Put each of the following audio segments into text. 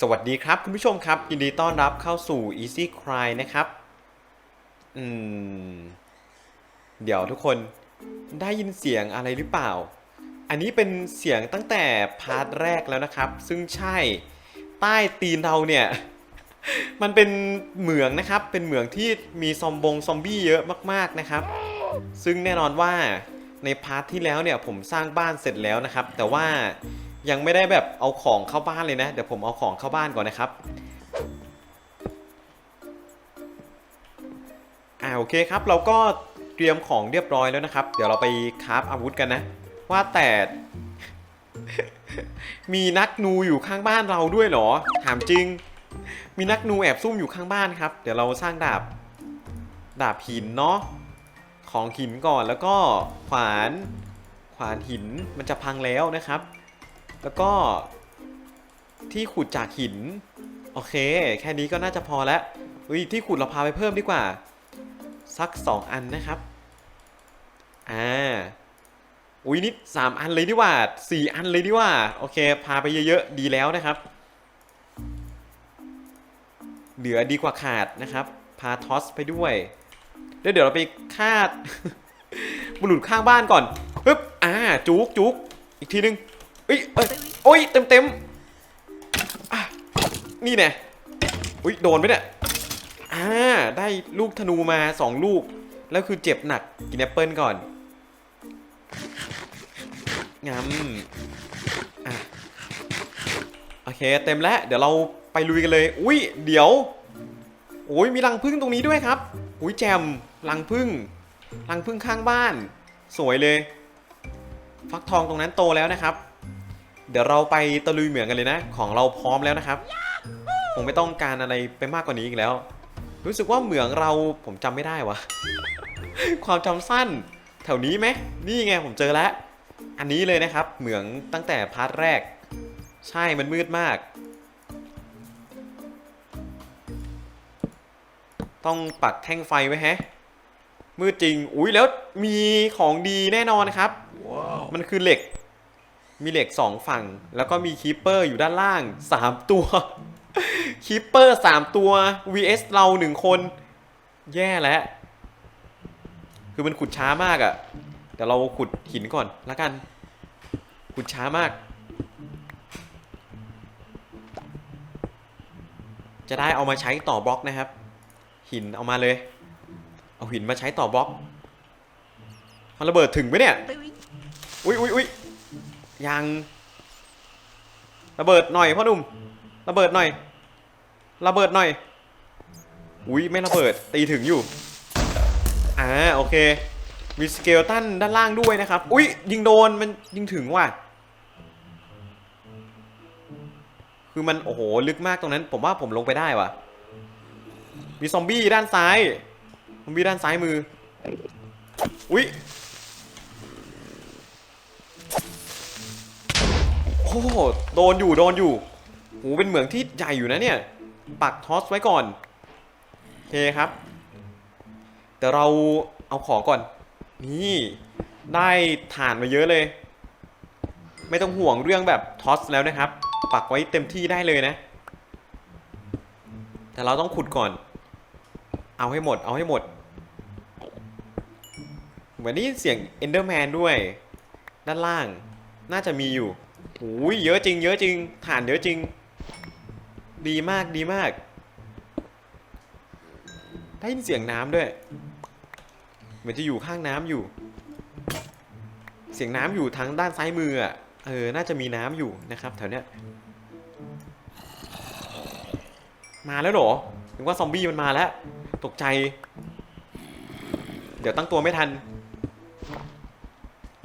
สวัสดีครับคุณผู้ชมครับ ยินดีต้อนรับเข้าสู่ Easy Cry นะครับอืมเดี๋ยวทุกคนได้ยินเสียงอะไรหรือเปล่า อันนี้เป็นเสียงตั้งแต่พาร์ทแรกแล้วนะครับ ซึ่งใช่ใต้ตีนเราเนี่ย มันเป็นเหมืองนะครับ เป็นเหมืองที่มีซอมบงซอมบี้เยอะมากๆนะครับ ซึ่งแน่นอนว่าในพาร์ทที่แล้วเนี่ยผมสร้างบ้านเสร็จแล้วนะครับ แต่ว่า ยังไม่ได้แบบเอาของเข้าบ้านเลยนะ เดี๋ยวผมเอาของเข้าบ้านก่อนนะครับอ่าโอเคครับ เราก็เตรียมของเรียบร้อยแล้วนะครับ เดี๋ยวเราไปคราฟอาวุธกันนะ ว่าแต่มีนักนูอยู่ข้างบ้านเราด้วยเหรอ ถามจริง มีนักนูแอบซุ่มอยู่ข้างบ้านครับ เดี๋ยวเราสร้างดาบ ดาบหินเนาะ ของหินก่อนแล้วก็ขวาน ขวานหินมันจะพังแล้วนะครับ แล้วก็ที่ขุดจากหิน โอเค แค่นี้ก็น่าจะพอแล้วอุ้ยที่ขุดเราพาไปเพิ่มดีกว่า สัก 2 อันนะครับ อ่า อุ้ยนี่สามอันเลยดีกว่าสี่อันเลยดีกว่า โอเค พาไปเยอะๆ ดีแล้วนะครับ เหลือดีกว่าขาดนะครับ พาทอสไปด้วยแล้วเดี๋ยวเราไปคาด บุรุษข้างบ้านก่อนปึ๊บ อ่า จุกจุกอีกทีนึง เอ้ยเอ้ยโอ้ยเต็มเต็มอะนี่แน่อุ้ยโดนไหมเนี่ยอ่าได้ลูกธนูมาสองลูก แล้วคือเจ็บหนักกินแอปเปิลก่อนงำอะโอเคเต็มแล้ว เดี๋ยวเราไปลุยกันเลย อุ้ยเดี๋ยวโอ้ยมีรังผึ้งตรงนี้ด้วยครับ อุ้ยแจมรังผึ้งรังผึ้งข้างบ้าน สวยเลย ฟักทองตรงนั้นโตแล้วนะครับ เดี๋ยวเราไปตะลุยเหมืองกันเลยนะ ของเราพร้อมแล้วนะครับคงไม่ต้องการอะไรไปมากกว่านี้อีกแล้ว รู้สึกว่าเหมืองเราผมจำไม่ได้วะความจำสั้น แถวนี้ไหมนี่ไงผมเจอแล้ว อันนี้เลยนะครับ เหมืองตั้งแต่พาร์ทแรก ใช่มันมืดมาก ต้องปักแท่งไฟไว้แฮะมืดจริง อุ้ยแล้วมีของดีแน่นอนครับมันคือเหล็ก มีเหล็กสองฝั่ง แล้วก็มีคีปเปอร์อยู่ด้านล่างสามตัวคีปเปอร์สามตัว vs เราหนึ่งคน แย่แล้ว คือมันขุดช้ามากอะ่ะเดี๋ยวเราขุดหินก่อนแล้วกัน ขุดช้ามาก จะได้เอามาใช้ต่อบล็อกนะครับ หินเอามาเลย เอาหินมาใช้ต่อบล็อก มันระเบิดถึงไหมเนี่ย อุ้ยอุ้ยอุ้ย ยังระเบิดหน่อยพ่อหนุ่มระเบิดหน่อยระเบิดหน่อยอุ้ยไม่ระเบิดตีถึงอยู่อ่าโอเคมีสเกลตันด้านล่างด้วยนะครับอุ้ยยิงโดนมันยิงถึงว่ะคือมันโอ้โหลึกมากตรงนั้น ผมว่าผมลงไปได้ว่ะ มีซอมบี้ด้านซ้ายซอมบี้ด้านซ้ายมือ อุ้ย อ้โหโดนอยู่โดนอยู่โหเป็นเหมืองที่ใหญ่อยู่นะเนี่ย ปักทอสไว้ก่อนโอเคครับเดี๋ยวเราเอาของก่อน นี่ได้ฐานมาเยอะเลย ไม่ต้องห่วงเรื่องแบบทอสแล้วนะครับ ปักไว้เต็มที่ได้เลยนะ แต่เราต้องขุดก่อน เอาให้หมด เอาให้หมด เหมือนได้ยินเสียงเอนเดอร์แมนด้วย ด้านล่างน่าจะมีอยู่ โอ้ยเยอะจริง เยอะจริง ฐานเยอะจริง ดีมากดีมาก ได้ยินเสียงน้ำด้วย เหมือนจะอยู่ข้างน้ำอยู่ เสียงน้ำอยู่ทางด้านซ้ายมืออะ เออ น่าจะมีน้ำอยู่นะครับแถวเนี้ย มาแล้วเหรอถึงว่าซอมบี้มันมาแล้ว ตกใจ เดี๋ยวตั้งตัวไม่ทัน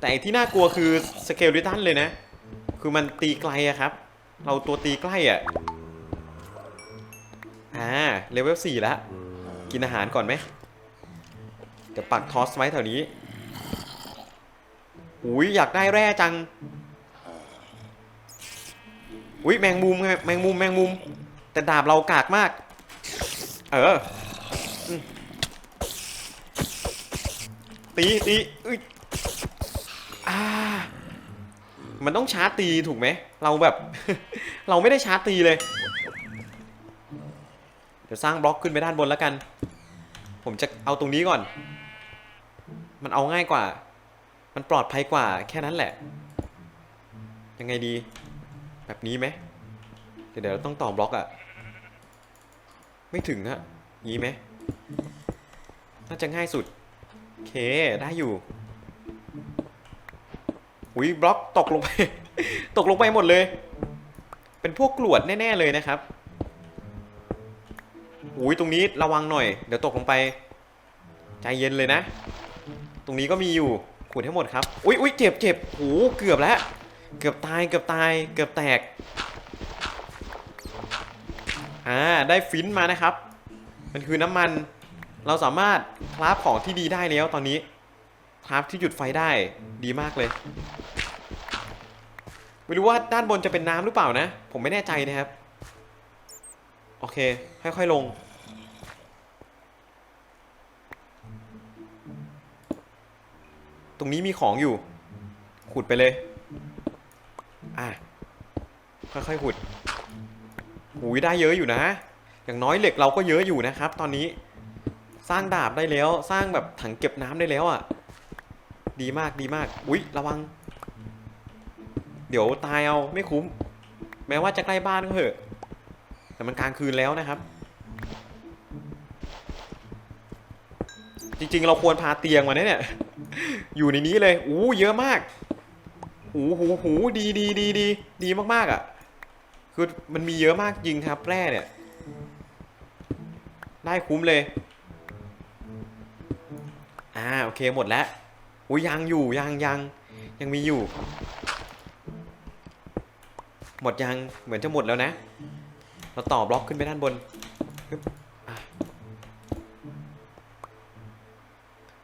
แต่ที่น่ากลัวคือสเกลลิตันเลยนะ คือมันตีไกลอะครับ เราตัวตีใกล้อะอ่าเลเวลสี่แล้ว กินอาหารก่อนไหมเดี๋ยวปักทอสไว้แถวนี้อุ้ยอยากได้แร่จังอุ้ยแมงมุมไงแมงมุมแมงมุม แต่ดาบเรากากมาก เออตีตีอุ้ยอ่า มันต้องชาร์จตีถูกไหม เราแบบ เราไม่ได้ชาร์จตีเลย เดี๋ยวสร้างบล็อกขึ้นไปด้านบนแล้วกัน ผมจะเอาตรงนี้ก่อน มันเอาง่ายกว่า มันปลอดภัยกว่าแค่นั้นแหละ ยังไงดี แบบนี้ไหม เดี๋ยวเดี๋ยวต้องต่อบล็อกอะไม่ถึงอะงี้ไหม น่าจะง่ายสุด โอเค ได้อยู่ อุ้ยบล็อกตกลงไป ตกลงไปหมดเลย เป็นพวกกรวดแน่ ๆ เลยนะครับอุ้ยตรงนี้ระวังหน่อย เดี๋ยวตกลงไป ใจเย็นเลยนะ ตรงนี้ก็มีอยู่ขูดให้หมดครับ อุ้ยอุ้ยเจ็บเจ็บโอ้เกือบแล้ว เกือบตาย เกือบตาย เกือบแตก อ่า ได้ฟินมานะครับ มันคือน้ำมัน เราสามารถคราฟของที่ดีได้แล้วตอนนี้ คราฟที่หยุดไฟได้ดีมากเลย ไม่รู้ว่าด้านบนจะเป็นน้ำหรือเปล่านะ ผมไม่แน่ใจนะครับ โอเค ค่อยๆลง ตรงนี้มีของอยู่ ขุดไปเลย อะ ค่อยๆขุดหูยได้เยอะอยู่นะ อย่างน้อยเหล็กเราก็เยอะอยู่นะครับ ตอนนี้ สร้างดาบได้แล้ว สร้างแบบถังเก็บน้ำได้แล้วอะ ดีมากดีมาก อุ๊ย ระวัง เดี๋ยวตายเอาไม่คุ้ม แม้ว่าจะใกล้บ้านก็เถอะ แต่มันกลางคืนแล้วนะครับ จริงๆ เราควรพาเตียงมาเนี่ย อยู่ในนี้เลย อู้เยอะมากหูหูหูดีดีดีดีดีมากๆอะ คือมันมีเยอะมากจริงครับแร่เนี่ย ได้คุ้มเลย อ่าโอเคหมดแล้ว อุ้ยยังอยู่ยังยังยังมีอยู่ หมดยังเหมือนจะหมดแล้วนะ เราต่อบล็อกขึ้นไปด้านบน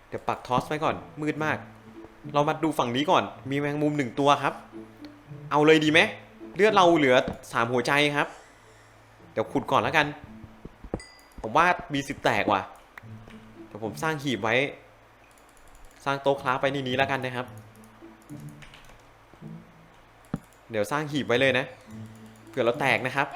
เดี๋ยวปักทอสไว้ก่อน มืดมาก เรามาดูฝั่งนี้ก่อน มีแมงมุมหนึ่งตัวครับ เอาเลยดีไหมเลือดเราเหลือสามหัวใจครับ เดี๋ยวขุดก่อนแล้วกัน ผมว่ามีสิบแตกว่ะเดี๋ยวผมสร้างหีบไว้ สร้างโต๊ะคราฟไปในนี้แล้วกันนะครับ เดี๋ยวสร้างหีบไว้เลยนะ เผื่อเราแตกนะครับ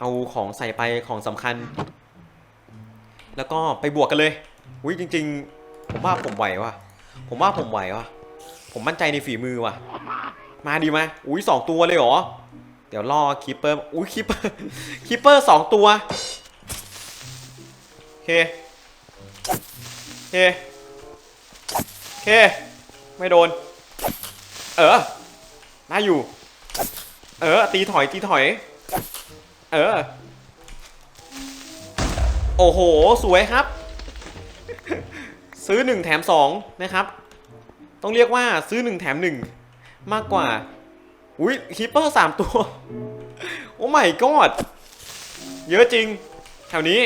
เอาของใส่ไปของสำคัญ แล้วก็ไปบวกกันเลยอุ้ยจริง ๆ ผมว่าผมไหวว่ะ ผมว่าผมไหวว่ะ ผมมั่นใจในฝีมือว่ะ มาดีไหมอุ้ยสองตัวเลยเหรอ เดี๋ยวล่อคิปเปอร์อุ้ยคิปเปอร์คิปเปอร์สองตัวเคเคเคไม่โดน เออได้อยู่ เออ ตีถอย ตีถอย เออ โอ้โห สวยครับ ซื้อหนึ่งแถมสองนะครับ ต้องเรียกว่าซื้อหนึ่งแถมหนึ่งมากกว่า อุ้ยคีปเปอร์สามตัว โอ้ไม่กอดเยอะจริง แถวนี้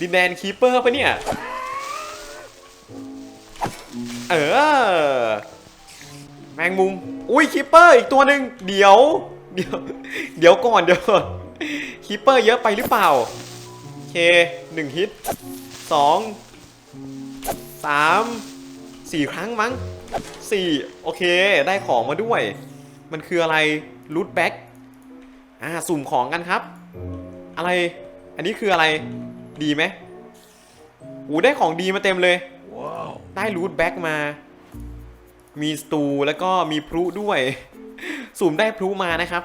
ดินแดนคีปเปอร์ปะเนี่ย เออ แมงมุม อุ้ยคีปเปอร์อีกตัวหนึ่งเดี๋ยว เดี๋ยว เดี๋ยวก่อนเดี๋ยวก่อนคีปเปอร์เยอะไปหรือเปล่าโอเคหนึ่งฮิตสองสามสี่ครั้งมั้ง สี่โอเค ได้ของมาด้วย มันคืออะไรรูทแบ็กอ่าสุ่มของกันครับ อะไร อันนี้คืออะไรดีไหมอูได้ของดีมาเต็มเลยได้รูทแบ็กมา มีสตูแล้วก็มีพลุด้วย สุ่มได้พลุมานะครับ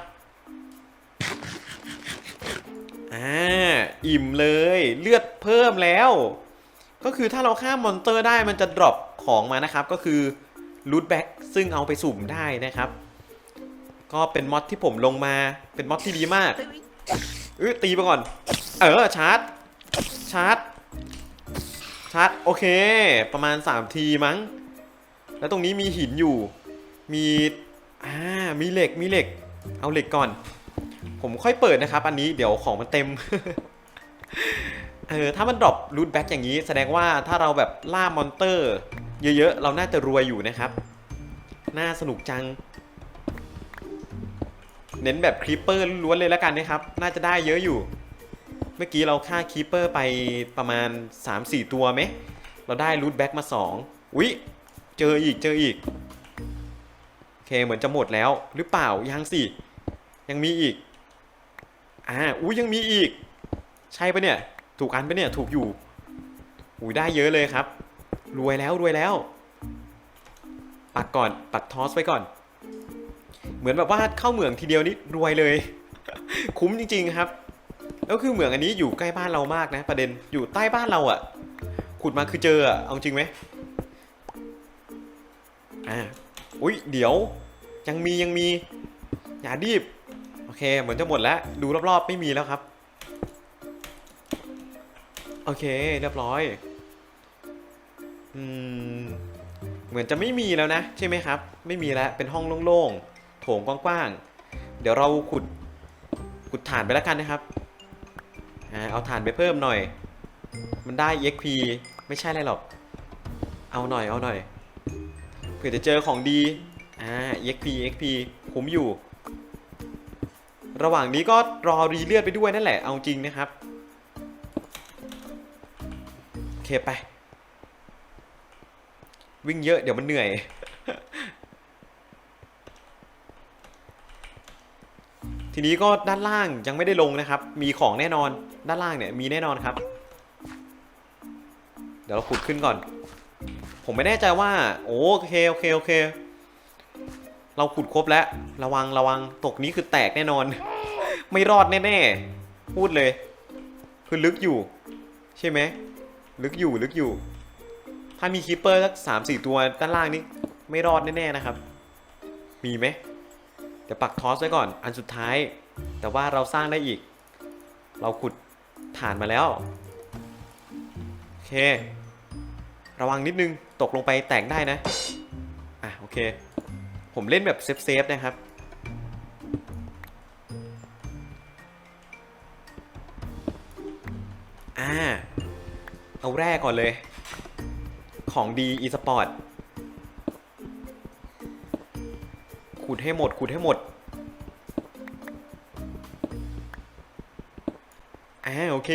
อ่าอิ่มเลยเลือดเพิ่มแล้ว ก็คือถ้าเราฆ่ามอนเตอร์ได้มันจะดรอปของมานะครับ ก็คือ รูทแบ็กซึ่งเอาไปสุ่มได้นะครับ ก็เป็นมอดที่ผมลงมาเป็นมอดที่ดีมากเออตีไปก่อน เออชาร์จ ชาร์จ ชาร์จ โอเค ประมาณ 3 ทีมั้ง แล้วตรงนี้มีหินอยู่ มีอ่ามีเหล็กมีเหล็ก เอาเหล็กก่อน ผมค่อยเปิดนะครับ อันนี้เดี๋ยวของมันเต็มเออถ้ามันดรอปรูทแบ็กอย่างนี้ แสดงว่าถ้าเราแบบล่ามอนเตอร์ เยอะๆ เราน่าจะรวยอยู่นะครับ น่าสนุกจัง เน้นแบบครีปเปอร์ล้วนเลยแล้วกันนะครับ น่าจะได้เยอะอยู่ เมื่อกี้เราฆ่าครีปเปอร์ไปประมาณ 3-4 ตัวไหม เราได้รูทแบ็กมา 2 อุ๊ย เจออีกเจออีก โอเคเหมือนจะหมดแล้วหรือเปล่า ยังสิ ยังมีอีก อ่า อุ้ยยังมีอีก ใช่ปะเนี่ย ถูกอันปะเนี่ย ถูกอยู่อุ้ยได้เยอะเลยครับ รวยแล้วรวยแล้ว ปักก่อนปักทอสไว้ก่อน เหมือนแบบว่าเข้าเหมืองทีเดียวนี่รวยเลย คุ้มจริง ๆครับ แล้วคือเหมืองอันนี้อยู่ใกล้บ้านเรามากนะ ประเด็นอยู่ใต้บ้านเราอะ่ะ ขุดมาคือเจออะ่ะเอาจริงไหมอ่าอุ้ยเดี๋ยว ยังมียังมี อย่าดีบ โอเค เหมือนจะหมดแล้ว ดูรอบๆไม่มีแล้วครับ โอเค เรียบร้อย อืมเหมือนจะไม่มีแล้วนะ ใช่ไหมครับ ไม่มีแล้วเป็นห้องโล่งๆโถงกว้างๆเดี๋ยวเราขุดขุดถ่านไปแล้วกันนะครับเอาถ่านไปเพิ่มหน่อย มันได้ EXP ไม่ใช่อะไรหรอก เอาหน่อยเอาหน่อยเผื่อจะเจอของดีอ่า EXP EXP คุ้มอยู่ ระหว่างนี้ก็รอรีเลือดไปด้วยนั่นแหละเอาจริงนะครับ โอเคไป วิ่งเยอะเดี๋ยวมันเหนื่อย ทีนี้ก็ด้านล่างยังไม่ได้ลงนะครับ มีของแน่นอนด้านล่างเนี่ยมีแน่นอนครับ เดี๋ยวเราขุดขึ้นก่อน ผมไม่แน่ใจว่า โอเคโอเคโอเค เราขุดครบแล้ว ระวังระวังตกนี้คือแตกแน่นอน ไม่รอดแน่ๆพูดเลย คือลึกอยู่ ใช่ไหมลึกอยู่ลึกอยู่ ถ้ามีคีปเปอร์สักสามสี่ตัวด้านล่างนี่ไม่รอดแน่ๆนะครับ มีไหมเดี๋ยวปักทอสไว้ก่อน อันสุดท้าย แต่ว่าเราสร้างได้อีก เราขุดฐานมาแล้ว โอเค ระวังนิดนึง ตกลงไปแตกได้นะ อะ โอเค ผมเล่นแบบเซฟๆนะครับอ่าเอาแรกก่อนเลย ของดี e สปอร์ตขุดให้หมดขุดให้หมดอ่าโอเค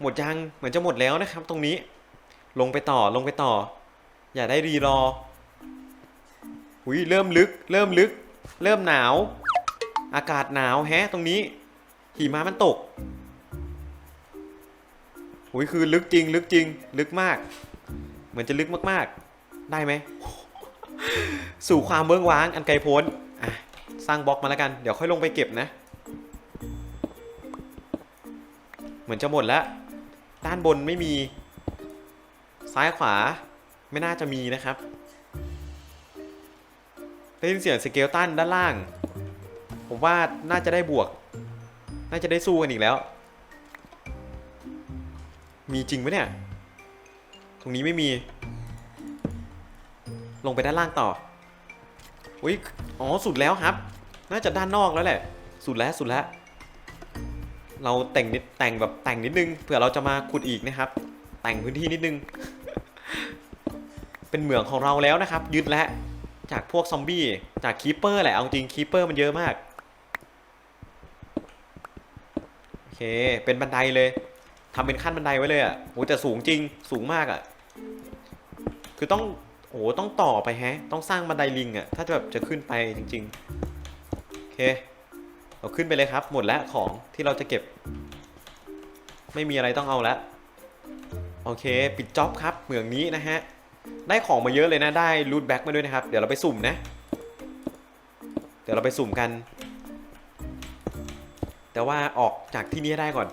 หมดยังเหมือนจะหมดแล้วนะครับ ตรงนี้ ลงไปต่อลงไปต่อ อย่าได้รีรอหุยเริ่มลึก เริ่มลึก เริ่มหนาว อากาศหนาวแฮะ ตรงนี้หิมะมันตกหุยคือลึกจริง ลึกจริง ลึกมาก เหมือนจะลึกมากๆ ได้ไหม สู่ความเบื้องว้างอันไกลโพ้นอะสร้างบล็อกมาแล้วกัน เดี๋ยวค่อยลงไปเก็บนะ เหมือนจะหมดแล้ว ด้านบนไม่มี ซ้ายขวาไม่น่าจะมีนะครับ ได้ยินเสียงสเกลตันด้านล่าง ผมว่าน่าจะได้บวก น่าจะได้สู้กันอีกแล้ว มีจริงไหมเนี่ย ตรงนี้ไม่มี ลงไปด้านล่างต่ออุ้ยอ๋อ สุดแล้วครับ น่าจะด้านนอกแล้วแหละ สุดแล้ว สุดแล้ว เราแต่งนิด แต่งแบบแต่งนิดนึง เผื่อเราจะมาขุดอีกนะครับ แต่งพื้นที่นิดนึง เป็นเหมืองของเราแล้วนะครับ ยึดแล้ว จากพวกซอมบี้ จากคีเปอร์แหละ เอาจริงคีเปอร์มันเยอะมาก โอเค เป็นบันไดเลยทำเป็นขั้นบันไดไว้เลยอะโหแต่สูงจริง สูงมากอะ คือต้องโอ้โหต้องต่อไปแฮะ ต้องสร้างบันไดลิงอะ่ะถ้าจะแบบจะขึ้นไปจริงๆโอเคเราขึ้นไปเลยครับ หมดแล้วของที่เราจะเก็บ ไม่มีอะไรต้องเอาแล้วโอเค ปิดจ็อบครับเหมืองนี้นะฮะ ได้ของมาเยอะเลยนะได้รูทแบ็กมาด้วยนะครับ เดี๋ยวเราไปสุ่มนะ เดี๋ยวเราไปสุ่มกัน แต่ว่าออกจากที่นี่ได้ก่อน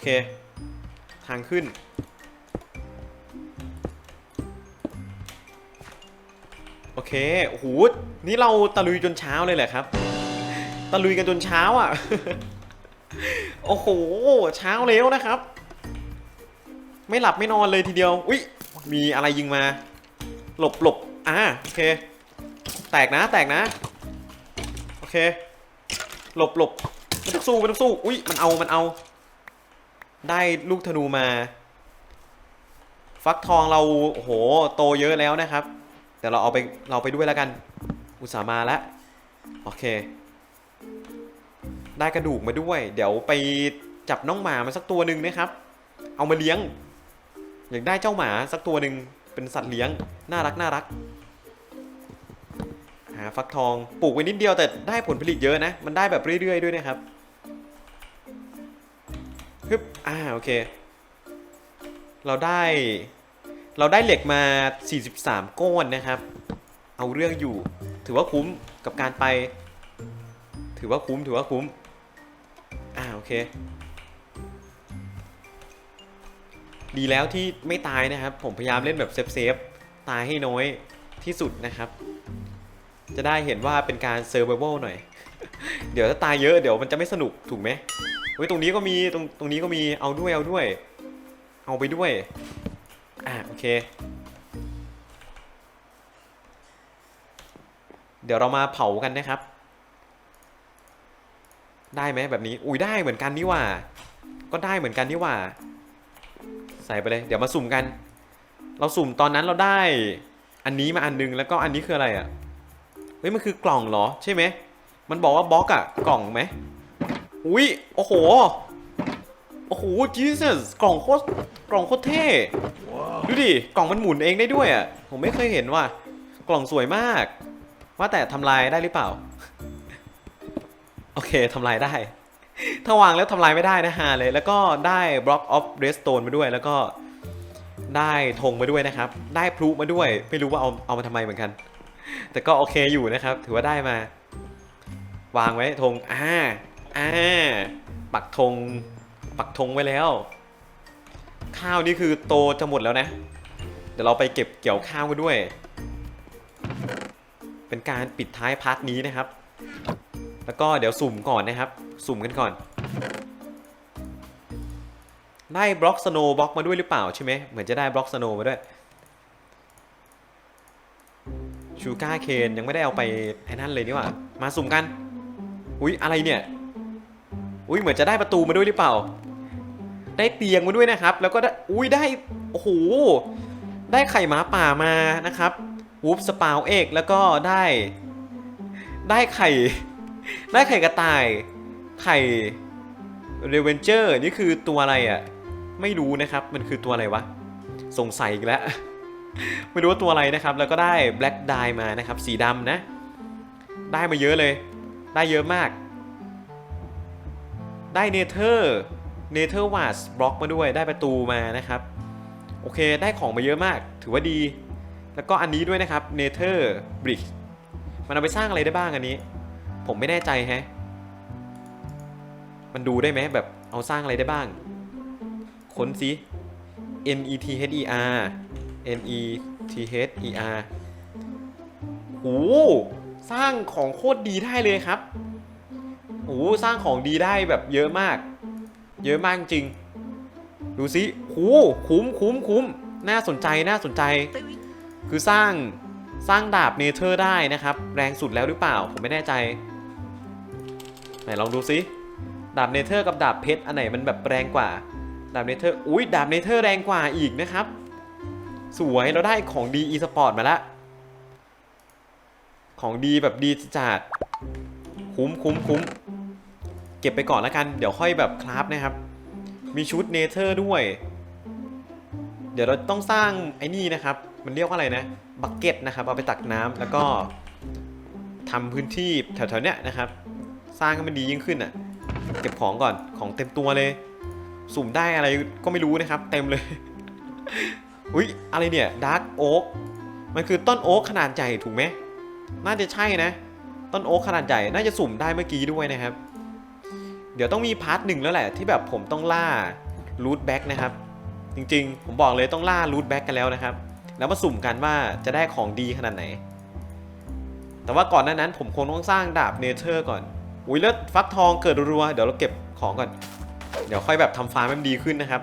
เค ทางขึ้น โอเค โอ้โห นี่เราตะลุยจนเช้าเลยแหละครับ ตะลุยกันจนเช้าอะ โอ้โห เช้าแล้วนะครับ ไม่หลับไม่นอนเลยทีเดียว อุ๊ย มีอะไรยิงมา หลบหลบอ่าโอเค แตกนะ แตกนะ โอเค หลบหลบไม่ต้องสู้ไม่ต้องสู้ อุ๊ย มันเอา มันเอา ได้ลูกธนูมา ฟักทองเราโอ้โหโตเยอะแล้วนะครับ แต่เราเอาไปเราไปด้วยแล้วกัน อุตส่าห์มาแล้วโอเค ได้กระดูกมาด้วย เดี๋ยวไปจับน้องหมามาสักตัวหนึ่งนะครับ เอามาเลี้ยง อยากได้เจ้าหมาสักตัวหนึ่งเป็นสัตว์เลี้ยงน่ารักน่ารักหาฟักทองปลูกไว้นิดเดียวแต่ได้ผลผลิตเยอะนะ มันได้แบบเรื่อยๆด้วยนะครับ ฮึบอ่าโอเค เราได้ เราได้เหล็กมา 43 ก้อนนะครับ เอาเรื่องอยู่ ถือว่าคุ้มกับการไป ถือว่าคุ้ม ถือว่าคุ้ม อ่าโอเค ดีแล้วที่ไม่ตายนะครับ ผมพยายามเล่นแบบเซฟเซฟๆตายให้น้อยที่สุดนะครับ จะได้เห็นว่าเป็นการเซอร์ไ a เวลหน่อย เดี๋ยวถ้าตายเยอะเดี๋ยวมันจะไม่สนุกถูกไหม ฮ้ยตรงนี้ก็มีตรงตรงนี้ก็มีเอาด้วยเอาด้วย เอาไปด้วยอ่าโอเค เดี๋ยวเรามาเผากันนะครับ ได้ไหมแบบนี้อุ้ยได้เหมือนกันนี่ว่า ก็ได้เหมือนกันนี่ว่า ใส่ไปเลย เดี๋ยวมาสุ่มกัน เราสุ่มตอนนั้นเราได้ อันนี้มาอันนึงแล้วก็อันนี้คืออะไรอะ่ะเฮ้ยมันคือกล่องเหรอใช่ไหมมันบอกว่าบล็อกอะกล่องไหม อุ้ยโอ้โห โอ้โห Jesus กล่องโคตรกล่องโคตรเท่ ดูดิ กล่องมันหมุนเองได้ด้วยอะผมไม่เคยเห็นว่ะ กล่องสวยมาก ว่าแต่ทำลายได้หรือเปล่า โอเคทำลายได้ ถ้าวางแล้วทำลายไม่ได้นะฮะเลย แล้วก็ได้ Block of Redstone มาด้วย แล้วก็ได้ธงมาด้วยนะครับ ได้พลุมาด้วย ไม่รู้ว่าเอาเอามาทำไมเหมือนกัน แต่ก็โอเคอยู่นะครับ ถือว่าได้มา วางไว้ธง อ่า อ่าปักธงปักธงไว้แล้ว ข้าวนี่คือโตจะหมดแล้วนะ เดี๋ยวเราไปเก็บเกี่ยวข้าวกันด้วย เป็นการปิดท้ายพาร์ทนี้นะครับ แล้วก็เดี๋ยวสุ่มก่อนนะครับ สุ่มกันก่อน ได้บล็อกสโนบล็อกมาด้วยหรือเปล่าใช่ไหมเหมือนจะได้บล็อกสโนมาด้วยชูการ์เคนยังไม่ได้เอาไปไอ้นั่นเลยนี่หว่า มาสุ่มกัน อุ้ยอะไรเนี่ย อุ้ยเหมือนจะได้ประตูมาด้วยหรือเปล่า ได้เตียงมาด้วยนะครับ แล้วก็ได้อุ้ยได้โอ้โหได้ไข่หมาป่ามานะครับวูฟสปาวเอกแล้วก็ได้ ได้ไข่ ได้ไข่กระต่าย ไข่เรเวนเจอร์นี่คือตัวอะไรอะ่ะ ไม่รู้นะครับมันคือตัวอะไรวะ สงสัยอีกแล้ว ไม่รู้ว่าตัวอะไรนะครับ แล้วก็ได้ Black Dye มานะครับ สีดำนะ ได้มาเยอะเลย ได้เยอะมาก ได้เนเธอร์เนเธอร์วาสบล็อกมาด้วยได้ประตูมานะครับ โอเคได้ของมาเยอะมาก ถือว่าดี แล้วก็อันนี้ด้วยนะครับเนเธอร์บริกมันเอาไปสร้างอะไรได้บ้างอันนี้ ผมไม่แน่ใจแฮะมันดูได้ไหมแบบเอาสร้างอะไรได้บ้าง ค้นสิ N E T H E R N E T H E R โอ้สร้างของโคตรดีได้เลยครับ โอ้สร้างของดีได้แบบเยอะมาก เยอะมากจริง ดูสิโอ้คุ้มคุ้มคุ้มน่าสนใจน่าสนใจ คือสร้างสร้างดาบเนเธอร์ได้นะครับ แรงสุดแล้วหรือเปล่า ผมไม่แน่ใจ ไหนลองดูสิดาบเนเธอร์กับดาบเพชรอันไหนมันแบบแรงกว่า ดาบเนเธอร์อุ้ยดาบเนเธอร์แรงกว่าอีกนะครับ สวยเราได้ของดีอีสปอร์ตมาล้วของดีแบบดีจัดคุ้มคุ้มคุ้ม เก็บไปก่อนแล้วกัน เดี๋ยวค่อยแบบคราฟนะครับ มีชุดเนเธอร์ด้วย เดี๋ยวเราต้องสร้างไอ้นี่นะครับ มันเรียกว่าอะไรนะบักเก็ตนะครับ เอาไปตักน้ำแล้วก็ทำพื้นที่แถวๆเนี้ยนะครับ สร้างให้มันดียิ่งขึ้นอะ เก็บของก่อนของเต็มตัวเลย สุ่มได้อะไรก็ไม่รู้นะครับ เต็มเลย อุ้ยอะไรเนี่ยดาร์กโอ๊กมันคือต้นโอ๊กขนาดใหญ่ถูกไหมน่าจะใช่นะ ต้นโอ๊กขนาดใหญ่น่าจะสุ่มได้เมื่อกี้ด้วยนะครับ เดี๋ยวต้องมีพาร์ทหนึ่งแล้วแหละที่แบบผมต้องล่ารูทแบ็กนะครับ จริงๆ ผมบอกเลยต้องล่ารูทแบ็กกันแล้วนะครับ แล้วมาสุ่มกันว่าจะได้ของดีขนาดไหน แต่ว่าก่อนหน้านั้นผมคงต้องสร้างดาบเนเธอร์ก่อนอุ้ยแล้วฟักทองเกิดรัวเดี๋ยวเราเก็บของก่อน เดี๋ยวค่อยแบบทำฟาร์มให้มันดีขึ้นนะครับ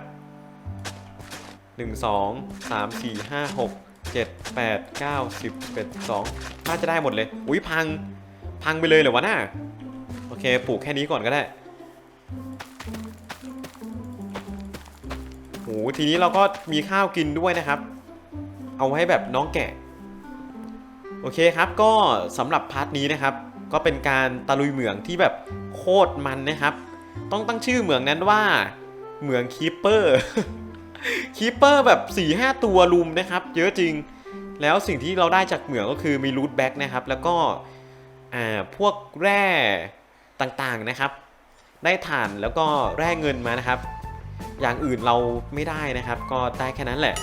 1 2 3 4 5 6 7 8 9 10 11 2น่าจะได้หมดเลย อุ้ยพัง พังไปเลยเหรอวะน่าโอเคปลูกแค่นี้ก่อนก็ได้ หทีนี้เราก็มีข้าวกินด้วยนะครับ เอาให้แบบน้องแกะ โอเคครับก็สำหรับพาร์ทนี้นะครับ ก็เป็นการตะลุยเหมืองที่แบบโคตรมันนะครับ ต้องตั้งชื่อเหมืองนั้นว่า เหมืองคีปเปอร์คีปเปอร์แบบ4ี่ห้าตัวลุมนะครับ เยอะจริง แล้วสิ่งที่เราได้จากเหมืองก็คือมีรูทแบ็กนะครับ แล้วก็พวกแร่ต่างๆนะครับ ได้ถ่านแล้วก็แร่เงินมานะครับ อย่างอื่นเราไม่ได้นะครับ ก็ได้แค่นั้นแหละ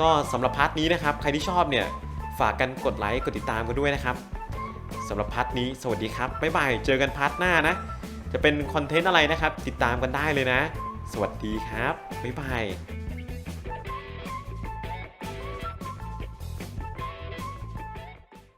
ก็สำหรับพาร์ทนี้นะครับ ใครที่ชอบเนี่ยฝากกันกดไลค์กดติดตามกันด้วยนะครับสำหรับพาร์ทนี้สวัสดีครับบ๊ายบายเจอกันพาร์ทหน้านะ จะเป็นคอนเทนต์อะไรนะครับ ติดตามกันได้เลยนะ สวัสดีครับบ๊ายบาย